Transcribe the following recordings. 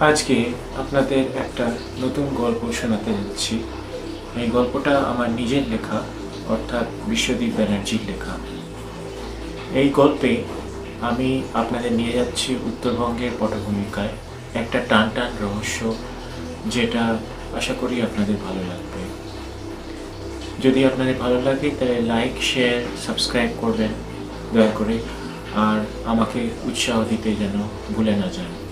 আজকে আপনাদের একটা নতুন গল্প শোনাতে যাচ্ছি। এই গল্পটা আমার নিজের লেখা, অর্থাৎ বিশ্বদীপ ব্যানার্জির লেখা। এই গল্পে আমি আপনাদের নিয়ে যাচ্ছি উত্তরবঙ্গের পটভূমিকায় একটা টান টান রহস্য, যেটা আশা করি আপনাদের ভালো লাগবে। যদি আপনাদের ভালো লাগে, তাহলে লাইক শেয়ার সাবস্ক্রাইব করবেন, দয়া করে। আর আমাকে উৎসাহ দিতে যেন ভুলে না যান।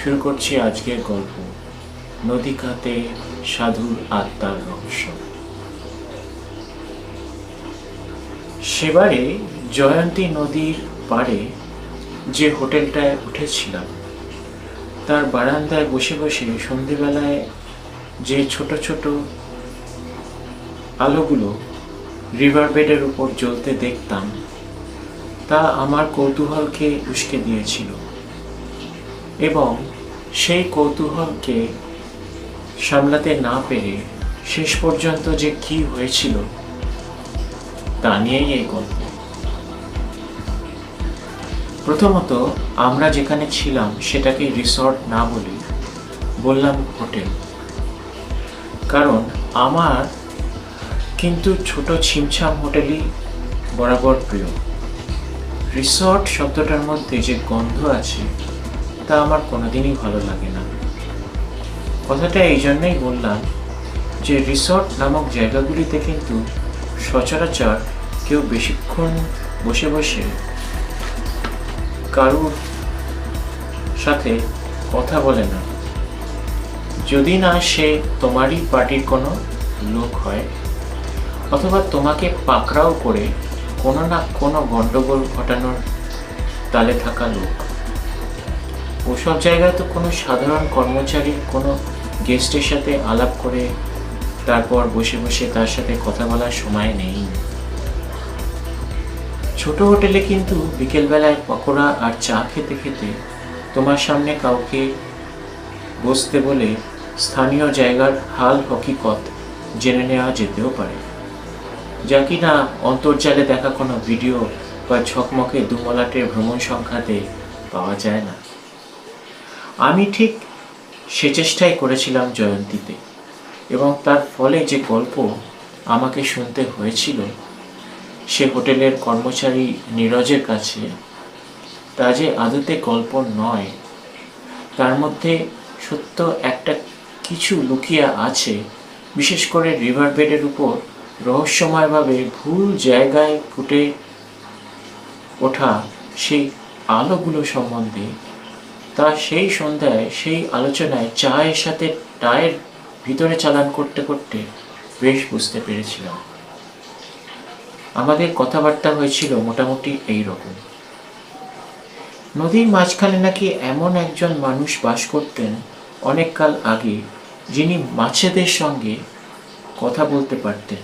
শুরু করছি আজকের গল্প। নদী খাতে সাধুর আত্মার রহস্য। সেবারে জয়ন্তী নদীর পাড়ে যে হোটেলটায় উঠেছিলাম, তার বারান্দায় বসে বসে সন্ধেবেলায় যে ছোট ছোট আলোগুলো রিভার বেডের উপর জ্বলতে দেখতাম, তা আমার কৌতূহলকে উস্কে দিয়েছিল। এবং সেই কৌতূহলকে সামলাতে না পেরে শেষ পর্যন্ত যে কি হয়েছিল, তা নিয়েই এই গল্প। প্রথমত, আমরা যেখানে ছিলাম সেটাকে রিসর্ট না বলে বললাম হোটেল। কারণ আমার কিন্তু ছোট ছিমছাম হোটেলই বরাবর প্রিয়। রিসর্ট শব্দটার মধ্যে যে গন্ধ আছে তা আমার কোনোদিনই ভালো লাগে না। কথাটা এই জন্যই বললাম যে রিসর্ট নামক জায়গাগুলিতে কিন্তু সচরাচর কেউ বেশিক্ষণ বসে বসে কারুর সাথে কথা বলে না। যদি না সে তোমারই পার্টির কোনো লোক হয় অথবা তোমাকে পাকড়াও করে কোনো না কোনো গণ্ডগোল ঘটানোর তালে থাকা লোক। ওসব জায়গায় তো কোনো সাধারণ কর্মচারী, কোনো গেস্টের সাথে আলাপ করে তারপর বসে বসে তার সাথে কথা বলার সময় নেই। ছোট হোটেলে কিন্তু বিকেলবেলায় পকোড়া আর চা খেতে খেতে তোমার সামনে কাউকে বসতে বলে স্থানীয় জায়গার হাল হকিকত জেনে নেওয়া যেতেও পারে। যা কিনা অন্তর্জালে দেখা কোনো ভিডিও বা ঝকমকে দুমলাটের ভ্রমণ সংখ্যাতে পাওয়া যায় না। আমি ঠিক সে চেষ্টাই করেছিলাম জয়ন্তীতে। এবং তার ফলে যে গল্প আমাকে শুনতে হয়েছিল, সে হোটেলের কর্মচারী নীরজের কাছে, তা যে আদতে গল্প নয়, তার মধ্যে সত্য একটা কিছু লুকিয়া আছে, বিশেষ করে রিভার বেডের উপর রহস্যময়ভাবে ভুল জায়গায় ফুটে ওঠা সেই আলোগুলো সম্বন্ধে। তা সেই সন্ধ্যায়, সেই আলোচনায় চায়ের সাথে টায়ের ভিতরে চালান করতে করতে বেশ বুঝতে পেরেছিলাম। আমাদের কথাবার্তা হয়েছিল মোটামুটি এই রকম নদীর মাঝখানে নাকি এমন একজন মানুষ বাস করতেন অনেককাল আগে, যিনি মাছেদের সঙ্গে কথা বলতে পারতেন।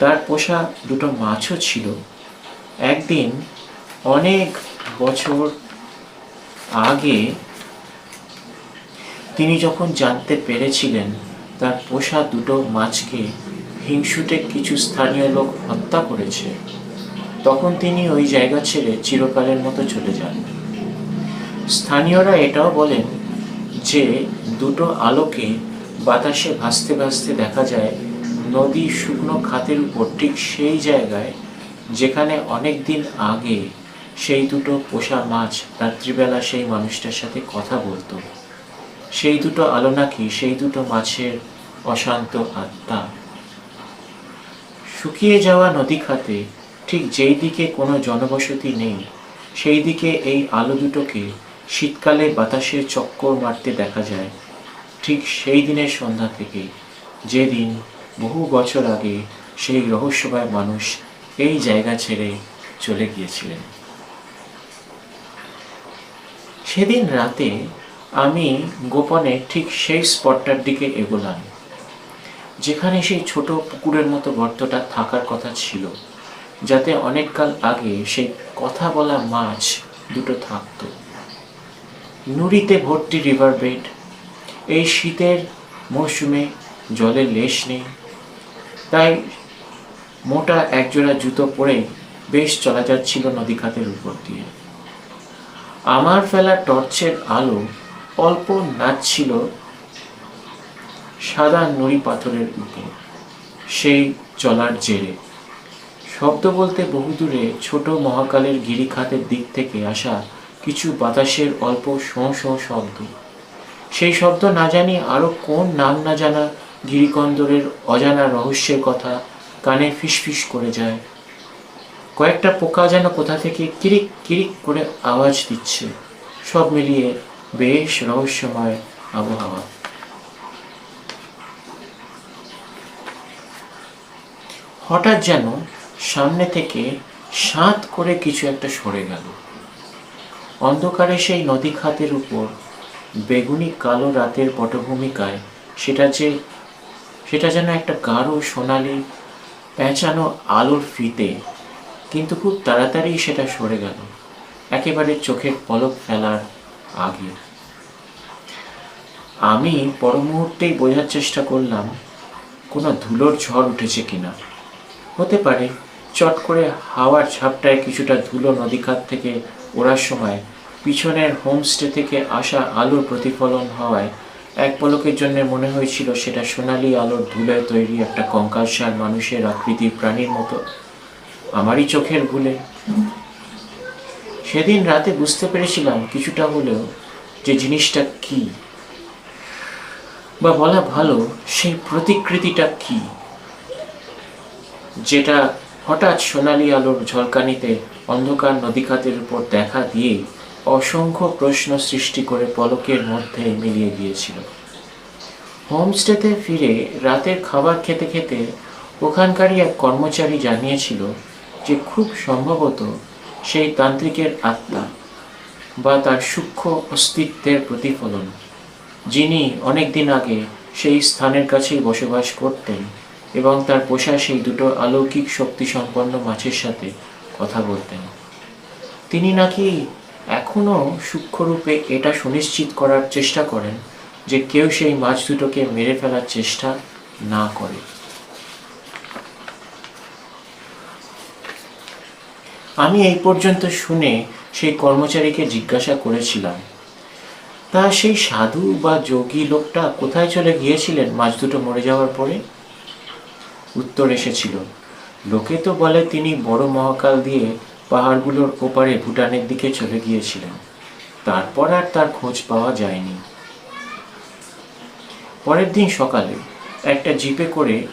তার পোষা দুটো মাছও ছিল। একদিন অনেক বছর আগে তিনি যখন জানতে পেরেছিলেন তার পোষা দুটো মাছকে হিংসুটে কিছু স্থানীয় লোক হত্যা করেছে, তখন তিনি ওই জায়গা ছেড়ে চিরকালের মতো চলে যান। স্থানীয়রা এটাও বলেন যে দুটো আলোকে বাতাসে ভাসতে ভাসতে দেখা যায়, নদী শুকনো খাতের উপর ঠিক সেই জায়গায় যেখানে অনেক দিন আগে সেই দুটো পোষা মাছ রাত্রিবেলা সেই মানুষটার সাথে কথা বলতো। সেই দুটো আলো নাকি সেই দুটো মাছের অশান্ত আত্মা। শুকিয়ে যাওয়া নদী খাতে ঠিক যেই দিকে কোনো জনবসতি নেই, সেই দিকে এই আলো দুটোকে শীতকালে বাতাসের চক্কর মারতে দেখা যায়। ঠিক সেই দিনের সন্ধ্যা থেকে যেদিন বহু বছর আগে সেই রহস্যময় মানুষ এই জায়গা ছেড়ে চলে গিয়েছিলেন। সেদিন রাতে আমি গোপনে ঠিক সেই স্পটটার দিকে এগোলাম, যেখানে সেই ছোট পুকুরের মতো গর্তটা থাকার কথা ছিল, যাতে অনেককাল আগে সেই কথা বলা মাছ দুটো থাকতো। নুড়িতে ভর্তি রিভার বেড এই শীতের মরশুমে জলের লেশ নেই, তাই মোটা একজোড়া জুতো পরে বেশ চলা যাচ্ছিল নদী খাতের উপর দিয়ে। আমার ফেলা টর্চের আলো অল্প নাচছিল সাদা নুড়ি পাথরের উপর। সেই চলার জেরে। শব্দ বলতে বহুদূরে ছোট মহাকালের গিরিখাতের দিক থেকে আসা কিছু বাতাসের অল্প শোঁ শোঁ শব্দ। সেই শব্দ না জানি আরও কোন নাম না জানা গিরিকন্দরের অজানা রহস্যের কথা কানে ফিসফিস করে যায় কয়েকটা পোকা যেন কোথা থেকে কিরিক কিরিক করে আওয়াজ দিচ্ছে। সব মিলিয়ে বেশ রহস্যময় আবহাওয়া। হঠাৎ যেন সামনে থেকে সাঁত করে কিছু একটা সরে গেল। অন্ধকারে সেই নদী খাতের উপর বেগুনি কালো রাতের পটভূমিকায় সেটা যে, সেটা যেন একটা গাঢ় সোনালি, পেঁচানো আলোর ফিতে কিন্তু খুব তাড়াতাড়ি সেটা সরে গেল। একেবারে চোখের পলক ফেলার আগে। আমি পর মুহূর্তেই বোঝার চেষ্টা করলাম, কোনো ধুলোর ঝড় উঠেছে কিনা। হতে পারে, চট করে হাওয়ার ঝাপটায় কিছুটা ধুলো নদীখাত থেকে ওড়ার সময় পিছনের হোমস্টে থেকে আসা আলোর প্রতিফলন হওয়ায় এক পলকের জন্য মনে হয়েছিল সেটা সোনালি আলোর ধুলোয় তৈরি একটা কঙ্কালসার মানুষের আকৃতির প্রাণীর মতো। আমারই চোখের ভুলে। সেদিন রাতে বুঝতে পেরেছিলাম কিছুটা হলেও যে জিনিসটা কি বা বলা ভালো সেই প্রতিকৃতিটা কি, যেটা হঠাৎ সোনালি আলোর ঝলকানিতে অন্ধকার নদীখাতের উপর দেখা দিয়ে অসংখ্য প্রশ্ন সৃষ্টি করে পলকের মধ্যে মিলিয়ে গিয়েছিল হোমস্টেতে ফিরে রাতের খাবার খেতে খেতে ওখানকারই এক কর্মচারী জানিয়েছিল যে খুব সম্ভবত সেই তান্ত্রিকের আত্মা বা তার সূক্ষ্ম অস্তিত্বের প্রতিফলন, যিনি অনেকদিন আগে সেই স্থানের কাছেই বসবাস করতেন এবং তার পোষা সেই দুটো অলৌকিক শক্তি সম্পন্ন মাছের সাথে কথা বলতেন। তিনি নাকি এখনও সূক্ষ্মরূপে এটা সুনিশ্চিত করার চেষ্টা করেন যে কেউ সেই মাছ দুটোকে মেরে ফেলার চেষ্টা না করে। আমি এই পর্যন্ত শুনে সেই কর্মচারীকে জিজ্ঞাসা করেছিলাম, তা সেই সাধু বা যোগী লোকটা কোথায় চলে গিয়েছিলেন? মাছ দুটো মরে যাওয়ার পরে? উত্তর এসেছিল, লোকে তো বলে তিনি বড় মহাকাল দিয়ে পাহাড়গুলোর ওপারে ভুটানের দিকে চলে গিয়েছিলেন। তারপর আর তার খোঁজ পাওয়া যায়নি। পরের দিন সকালে একটা জিপে করে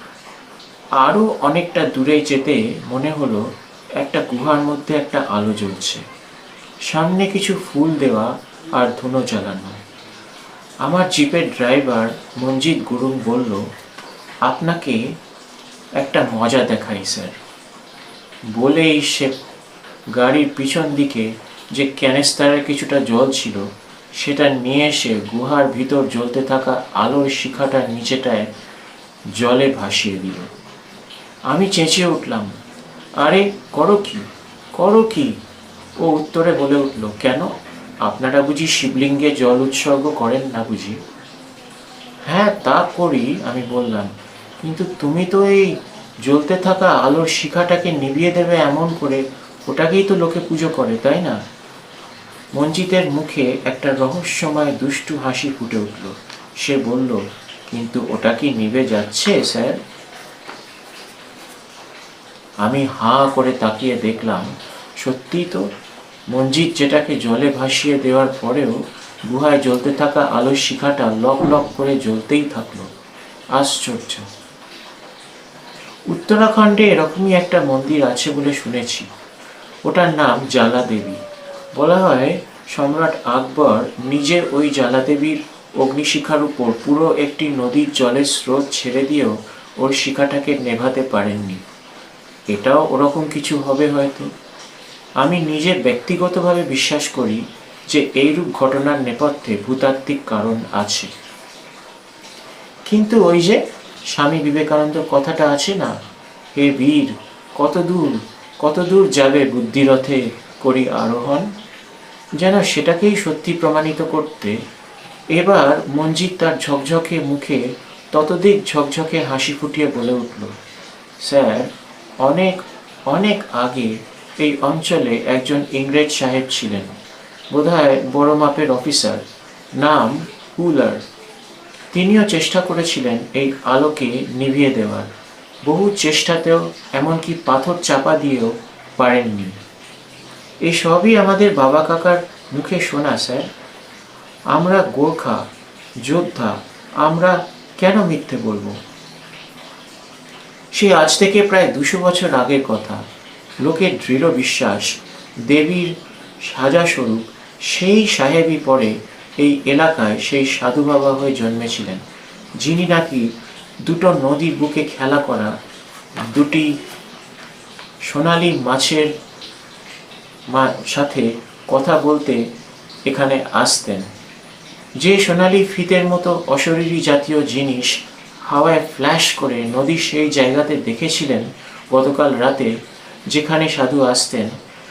আরও অনেকটা দূরে যেতে মনে হলো একটা গুহার মধ্যে একটা আলো জ্বলছে। সামনে কিছু ফুল দেওয়া আর ধুনো জ্বালানো। আমার জিপের ড্রাইভার মঞ্জিত গুরুং বলল, আপনাকে একটা মজা দেখাই, স্যার। বলেই সে গাড়ির পিছন দিকে যে ক্যানেস্তারের কিছুটা জল ছিল, সেটা নিয়ে এসে গুহার ভিতর জ্বলতে থাকা আলোর শিখাটার নিচেটায় জলে ভাসিয়ে দিল। আমি চেঁচিয়ে উঠলাম আরে, করো কি? করো কি? ও উত্তরে বলে উঠল, কেন? আপনারা বুঝি শিবলিঙ্গে জল উৎসর্গ করেন না বুঝি? হ্যাঁ তা করি, আমি বললাম। কিন্তু তুমি তো এই জ্বলতে থাকা আলোর শিখাটাকে নিভিয়ে দেবে এমন করে, ওটাকেই তো লোকে পুজো করে, তাই না? মঞ্জিতের মুখে একটা রহস্যময় দুষ্টু হাসি ফুটে উঠল। সে বলল, কিন্তু ওটা কি নিভে যাচ্ছে, স্যার? আমি হাঁ করে তাকিয়ে দেখলাম, সত্যিই তো? মঞ্জিত যেটাকে জলে ভাসিয়ে দেওয়ার পরেও গুহায় জ্বলতে থাকা আলোর শিখাটা লক লক করে জ্বলতেই থাকল। আশ্চর্য। উত্তরাখণ্ডে এরকমই একটা মন্দির আছে বলে শুনেছি। ওটার নাম জ্বালা দেবী বলা হয় সম্রাট আকবর নিজের ওই জ্বালা দেবীর অগ্নিশিখার উপর পুরো একটি নদীর জলের স্রোত ছেড়ে দিয়েও ওর শিখাটাকে নেভাতে পারেননি। এটাও ওরকম কিছু হবে হয়তো। আমি নিজে ব্যক্তিগতভাবে বিশ্বাস করি যে এইরূপ ঘটনার নেপথ্যে ভূতাত্ত্বিক কারণ আছে। কিন্তু ওই যে স্বামী বিবেকানন্দ কথাটা আছে না, হে বীর কত দূর কত দূর যাবে বুদ্ধিরথে করি আরোহণ? যেন সেটাকেই সত্যি প্রমাণিত করতে এবার মঞ্জিত তার ঝকঝকে মুখে ততদিক ঝকঝকে হাসি ফুটিয়ে বলে উঠল, স্যার অনেক অনেক আগে এই অঞ্চলে একজন ইংরেজ সাহেব ছিলেন, বোধহয় বড় মাপের অফিসার, নাম হুলার। তিনিও চেষ্টা করেছিলেন এই আলোকে নিভিয়ে দেওয়ার। বহু চেষ্টাতেও এমনকি পাথর চাপা দিয়েও পারেননি। এই সবই আমাদের বাবা কাকার মুখে শোনা, স্যার। আমরা গোর্খা, যোদ্ধা, আমরা কেন মিথ্যে বলব? সে আজ থেকে প্রায় দুশো বছর আগের কথা। লোকের দৃঢ় বিশ্বাস, দেবীর সাজাস্বরূপ সেই সাহেবই পরে এই এলাকায় সেই সাধু বাবা হয়ে জন্মেছিলেন, যিনি নাকি দুটো নদীর বুকে খেলা করা, দুটি সোনালি মাছের সাথে কথা বলতে এখানে আসতেন। যে সোনালি ফিতের মতো অশরীরী জাতীয় জিনিস হাওয়ায় ফ্ল্যাশ করে নদীর সেই জায়গাতে দেখেছিলেন গতকাল রাতে যেখানে সাধু আসতেন।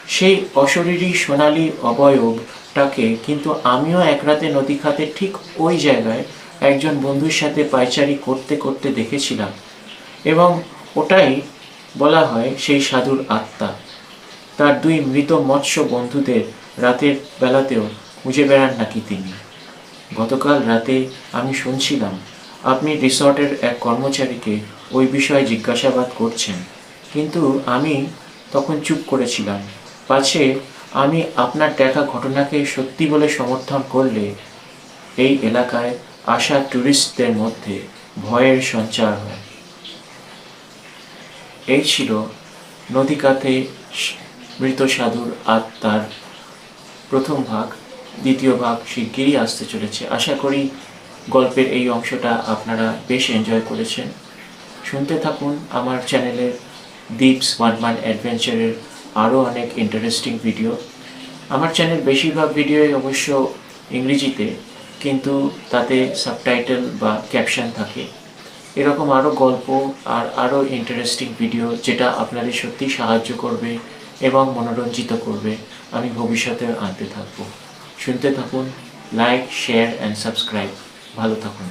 সেই অশরীরী সোনালী অবয়বটাকে কিন্তু আমিও এক রাতে নদী খাতে ঠিক ওই জায়গায় একজন বন্ধুর সাথে পায়চারি করতে করতে দেখেছিলাম এবং ওটাই বলা হয় সেই সাধুর আত্মা। তার দুই মৃত মৎস্য বন্ধুদের রাতের বেলাতেও খুঁজে বেড়ান নাকি তিনি। গতকাল রাতে আমি শুনছিলাম আপনি রিসর্টের এক কর্মচারীকে ওই বিষয়ে জিজ্ঞাসাবাদ করছেন। কিন্তু আমি তখন চুপ করেছিলাম। পাছে আমি আপনার দেখা ঘটনাকে সত্যি বলে সমর্থন করলে এই এলাকায় আসা ট্যুরিস্টদের মধ্যে ভয়ের সঞ্চার হয়। এই ছিল নদীকাতে মৃত সাধুর আত্মার প্রথম ভাগ, দ্বিতীয় ভাগ শিগগিরই আসতে চলেছে। আশা করি গল্পের এই অংশটা আপনারা বেশ এনজয় করেছেন। শুনতে থাকুন আমার চ্যানেলের দীপস ওয়ান মান অ্যাডভেঞ্চারের আরও অনেক ইন্টারেস্টিং ভিডিও আমার চ্যানেল বেশিরভাগ ভিডিওই অবশ্য ইংরেজিতে, কিন্তু তাতে সাবটাইটেল বা ক্যাপশন থাকে। এরকম আরও গল্প আর আরও ইন্টারেস্টিং ভিডিও যেটা আপনাদের সত্যি সাহায্য করবে এবং মনোরঞ্জিত করবে, আমি ভবিষ্যতে আনতে থাকব। শুনতে থাকুন লাইক শেয়ার অ্যান্ড সাবস্ক্রাইব ভালো থাকুন।